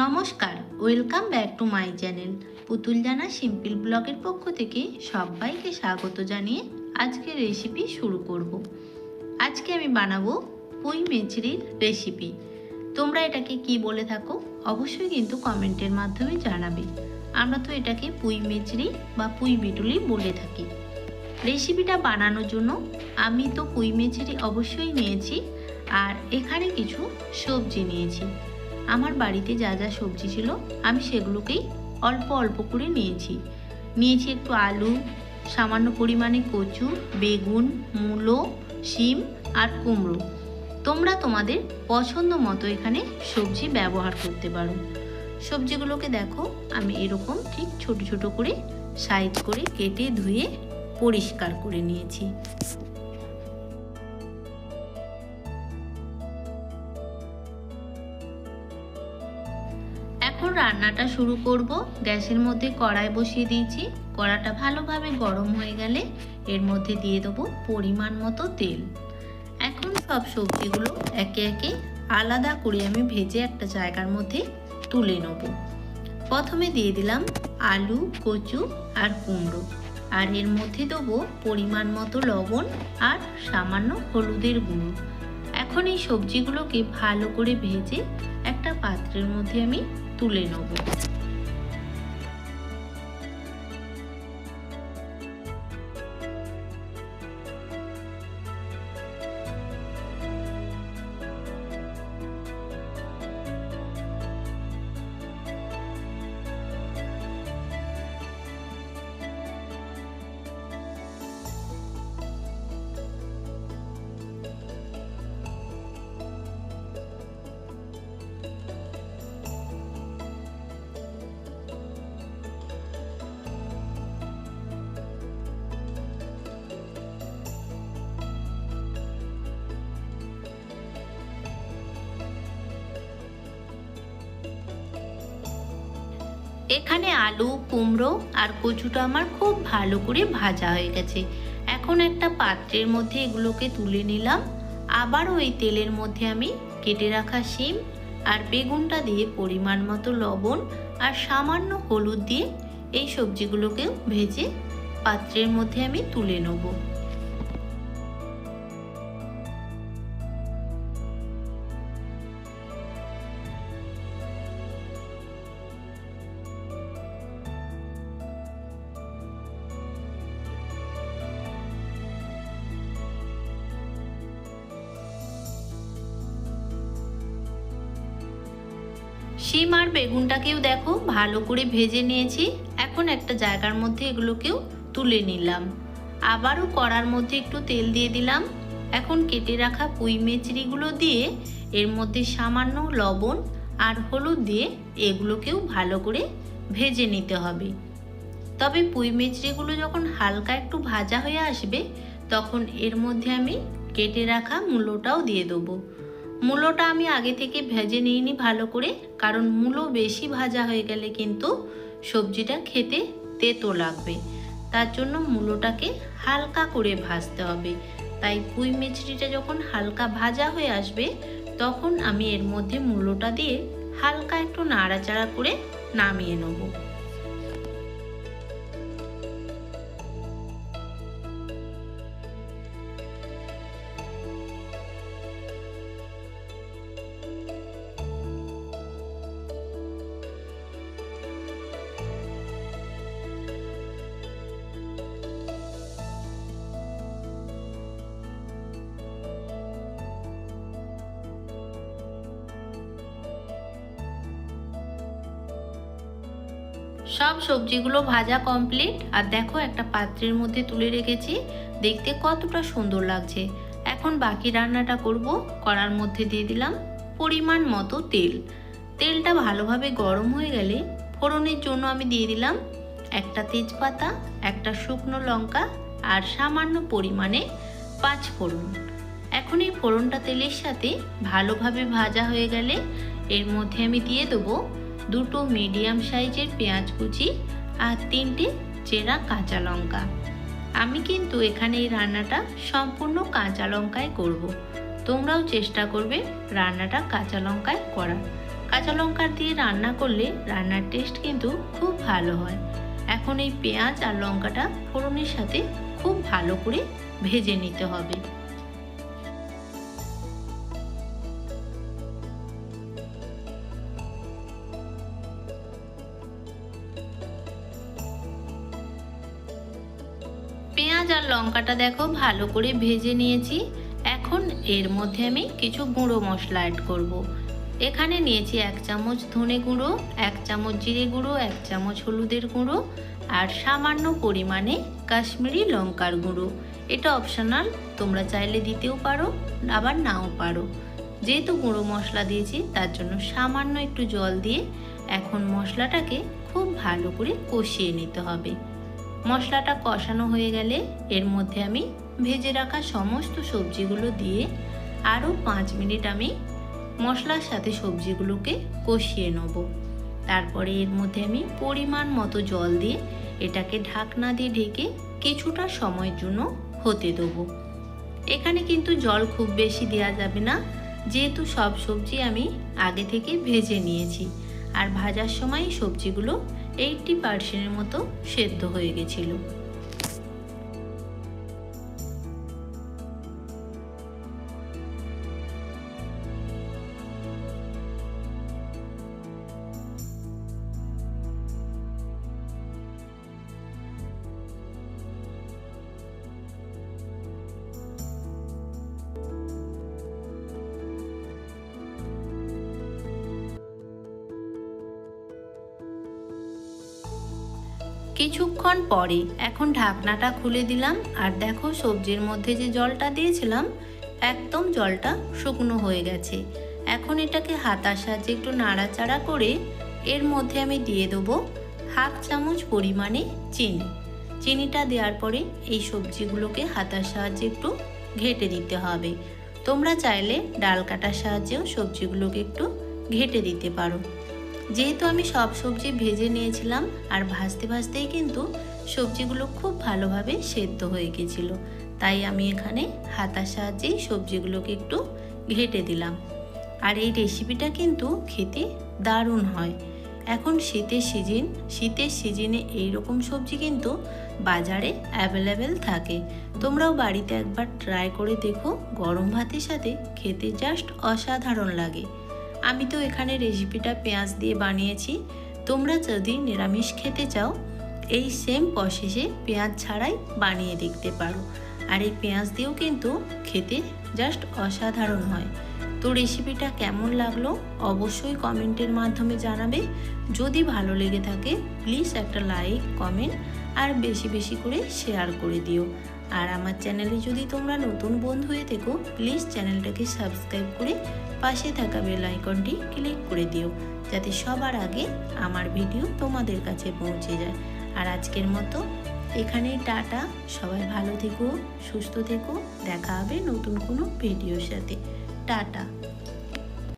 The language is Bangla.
নমস্কার, welcome back to my channel Putul Jana simple ব্লগের পক্ষ থেকে সবাইকে স্বাগত জানিয়ে আজকের রেসিপি শুরু করব। আজকে আমি বানাবো পুঁই মেচড়ির রেসিপি তোমরা এটাকে কি বলে থাকো অবশ্যই কিন্তু কমেন্টের মাধ্যমে জানাবে। আমরা তো এটাকে পুঁই মেচড়ি বা পুঁই বিটুলি বলে থাকি। রেসিপিটা বানানোর জন্য আমি তো পুঁই মেচড়ি অবশ্যই নিয়েছি আর এখানে কিছু সবজি নিয়েছি। আমার বাড়িতে যা যা সবজি ছিল, আমি সেগুলোকেই অল্প অল্প করে নিয়েছি। নিয়েছি একটু আলু, সামান্য পরিমাণে কচু, বেগুন, মূলো, শিম আর কুমড়ো। তোমরা তোমাদের পছন্দ মতো এখানে সবজি ব্যবহার করতে পারো। সবজিগুলোকে দেখো, আমি এরকম ঠিক ছোট ছোট করে সাইজ করে কেটে ধুয়ে পরিষ্কার করে নিয়েছি। রান্নাটা শুরু করব। গ্যাসের মধ্যে কড়াই বসিয়ে দিয়েছি। কড়াটা ভালোভাবে গরম হয়ে গেলে এর মধ্যে দিয়ে দেবো পরিমাণ মতো তেল। এখন সব সবজিগুলো একে একে আলাদা করে আমি ভেজে একটা জায়গার মধ্যে তুলে নেব। প্রথমে দিয়ে দিলাম আলু, কচু আর কুমড়ো। আর এর মধ্যে দেবো পরিমাণ মতো লবণ আর সামান্য হলুদের গুঁড়ো। এখন এই সবজিগুলোকে ভালো করে ভেজে একটা পাত্রের মধ্যে আমি তুলে নেব এখানে আলু, কুমড়ো আর কচুটা আমার খুব ভালো করে ভাজা হয়ে গেছে। এখন একটা পাত্রের মধ্যে এগুলোকে তুলে নিলাম। আবার ওই তেলের মধ্যে আমি কেটে রাখা শিম আর বেগুনটা দিয়ে পরিমাণ মতো লবণ আর সামান্য হলুদ দিয়ে এই সবজিগুলোকেও ভেজে পাত্রের মধ্যে আমি তুলে নেব। শিম আর বেগুনটাকেও দেখো, ভালো করে ভেজে নিয়েছি। এখন একটা জায়গার মধ্যে এগুলোকেও তুলে নিলাম। আবারও কড়ার মধ্যে একটু তেল দিয়ে দিলাম। এখন কেটে রাখা পুঁই মেচড়িগুলো দিয়ে এর মধ্যে সামান্য লবণ আর হলুদ দিয়ে এগুলোকেও ভালো করে ভেজে নিতে হবে। তবে পুঁই মেচড়িগুলো যখন হালকা একটু ভাজা হয়ে আসবে, তখন এর মধ্যে আমি কেটে রাখা মূলোটাও দিয়ে দেবো। মূলোটা আমি আগে থেকে ভেজে নিইনি ভালো করে, কারণ মূলো বেশি ভাজা হয়ে গেলে কিন্তু সবজিটা খেতে তেতো লাগবে। তার জন্য মূলোটাকে হালকা করে ভাজতে হবে। তাই পুঁই মিচড়িটা যখন হালকা ভাজা হয়ে আসবে, তখন আমি এর মধ্যে মূলোটা দিয়ে হালকা একটু নাড়াচাড়া করে নামিয়ে নেব। সব সবজিগুলো ভাজা কমপ্লিট আর দেখো, একটা পাত্রের মধ্যে তুলে রেখেছি। দেখতে কতটা সুন্দর লাগছে। এখন বাকি রান্নাটা করব। করার মধ্যে দিয়ে দিলাম পরিমাণ মতো তেল। তেলটা ভালোভাবে গরম হয়ে গেলে ফোড়নের জন্য আমি দিয়ে দিলাম একটা তেজপাতা, একটা শুকনো লঙ্কা আর সামান্য পরিমাণে পাঁচ ফোড়ন। এখন এই ফোড়নটা তেলের সাথে ভালোভাবে ভাজা হয়ে গেলে এর মধ্যে আমি দিয়ে দেবো দুটো মিডিয়াম সাইজের পেঁয়াজ কুচি আর তিনটে চেরা কাঁচা লঙ্কা। আমি কিন্তু এখানে এই রান্নাটা সম্পূর্ণ কাঁচা লঙ্কায় করব। তোমরাও চেষ্টা করবে রান্নাটা কাঁচা লঙ্কায় করার। কাঁচা লঙ্কা দিয়ে রান্না করলে রান্নার টেস্ট কিন্তু খুব ভালো হয়। এখন এই পেঁয়াজ আর লঙ্কাটা ফোড়নের সাথে খুব ভালো করে ভেজে নিতে হবে। আর লঙ্কাটা দেখো, ভালো করে ভেজে নিয়েছি। এখন এর মধ্যে আমি কিছু গুঁড়ো মশলা অ্যাড করব। এখানে নিয়েছি এক চামচ ধনে গুঁড়ো, এক চামচ জিরে গুঁড়ো, এক চামচ হলুদের গুঁড়ো আর সামান্য পরিমাণে কাশ্মীরি লঙ্কার গুঁড়ো। এটা অপশনাল তোমরা চাইলে দিতেও পারো, আবার নাও পারো। যেহেতু গুঁড়ো মশলা দিয়েছি, তার জন্য সামান্য একটু জল দিয়ে এখন মশলাটাকে খুব ভালো করে কষিয়ে নিতে হবে। মশলাটা কষানো হয়ে গেলে এর মধ্যে আমি ভেজে রাখা সমস্ত সবজিগুলো দিয়ে আরও পাঁচ মিনিট আমি মশলার সাথে সবজিগুলোকে কষিয়ে নেব। তারপরে এর মধ্যে আমি পরিমাণ মতো জল দিয়ে এটাকে ঢাকনা দিয়ে ঢেকে কিছুটা সময়ের জন্য হতে দেবো। এখানে কিন্তু জল খুব বেশি দেওয়া যাবে না, যেহেতু সব সবজি আমি আগে থেকে ভেজে নিয়েছি। আর ভাজার সময় সবজিগুলো এইটটি পার্সেন্টের মতো সেদ্ধ হয়ে গেছিল। কিছুক্ষণ পরে এখন ঢাকনাটা খুলে দিলাম আর দেখো সবজির মধ্যে যে জলটা দিয়েছিলাম, একদম জলটা শুকনো হয়ে গেছে। এখন এটাকে হাতার সাহায্যে একটু নাড়াচাড়া করে এর মধ্যে আমি দিয়ে দেবো হাফ চামচ পরিমাণে চিনি। চিনিটা দেওয়ার পরে এই সবজিগুলোকে হাতার সাহায্যে একটু ঘেটে দিতে হবে। তোমরা চাইলে ডাল কাটার সাহায্যেও সবজিগুলোকে একটু ঘেটে দিতে পারো। যেহেতু আমি সব সবজি ভেজে নিয়েছিলাম আর ভাজতে ভাজতেই কিন্তু সবজিগুলো খুব ভালোভাবে সেদ্ধ হয়ে গেছিল। তাই আমি এখানে হাতার সাহায্যেই সবজিগুলোকে একটু ঘেটে দিলাম। আর এই রেসিপিটা কিন্তু খেতে দারুণ হয়। এখন শীতের সিজন শীতের সিজনে এই রকম সবজি কিন্তু বাজারে অ্যাভেলেবেল থাকে। তোমরাও বাড়িতে একবার ট্রাই করে দেখো, গরম ভাতের সাথে খেতে জাস্ট অসাধারণ লাগে। আমি তো এখানে রেসিপিটা পেঁয়াজ দিয়ে বানিয়েছি। তোমরা যদি নিরামিষ খেতে চাও, এই সেম প্রসেসে পেঁয়াজ ছাড়াই বানিয়ে দেখতে পারো। আর এই পেঁয়াজ দিয়েও কিন্তু খেতে জাস্ট অসাধারণ হয়। তো রেসিপিটা কেমন লাগল অবশ্যই কমেন্টের মাধ্যমে জানাবে। যদি ভালো লেগে থাকে প্লিজ একটা লাইক কমেন্ট আর বেশি বেশি করে শেয়ার করে দিও। আর আমার চ্যানেলে যদি তোমরা নতুন বন্ধু হয়ে থেকো প্লিজ চ্যানেলটাকে সাবস্ক্রাইব করে পাশে থাকা বেল আইকনটি ক্লিক করে দিও, যাতে সবার আগে আমার ভিডিও তোমাদের কাছে পৌঁছে যায়। আর আজকের মতো এখানেই টাটা। সবাই ভালো থেকো, সুস্থ থেকো। দেখা হবে নতুন কোনো ভিডিওর সাথে। টাটা।